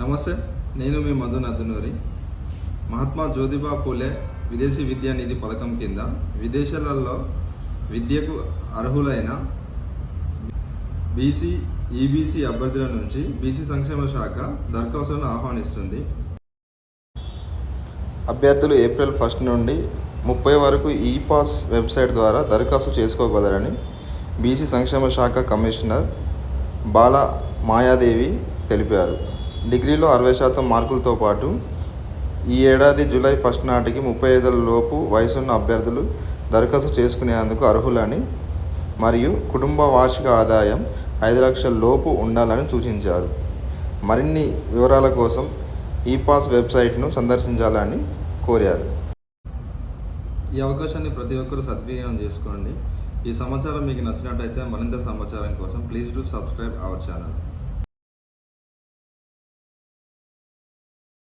నమస్తే నేను మీ మధు నద్దునూరి మహాత్మా జ్యోతిబా పూలే విదేశీ విద్యా నిధి పథకం కింద విదేశాలలో విద్యకు అర్హులైన బీసీ ఈబీసీ అభ్యర్థుల నుంచి బీసీ సంక్షేమ శాఖ దరఖాస్తులను ఆహ్వానిస్తుంది. అభ్యర్థులు ఏప్రిల్ ఫస్ట్ నుండి ముప్పై వరకు ఈ పాస్ వెబ్సైట్ ద్వారా దరఖాస్తు చేసుకోగలరని బీసీ సంక్షేమ శాఖ కమిషనర్ బాల మాయాదేవి తెలిపారు. డిగ్రీలో అరవై శాతం మార్కులతో పాటు ఈ ఏడాది జూలై ఫస్ట్ నాటికి ముప్పై ఐదుల లోపు వయసున్న అభ్యర్థులు దరఖాస్తు చేసుకునేందుకు అర్హులని మరియు కుటుంబ వార్షిక ఆదాయం ఐదు లక్షల లోపు ఉండాలని సూచించారు. మరిన్ని వివరాల కోసం ఈ పాస్ వెబ్సైట్ను సందర్శించాలని కోరారు. ఈ అవకాశాన్ని ప్రతి ఒక్కరూ సద్వినియోగం చేసుకోండి. ఈ సమాచారం మీకు నచ్చినట్టయితే మరింత సమాచారం కోసం please do subscribe our channel.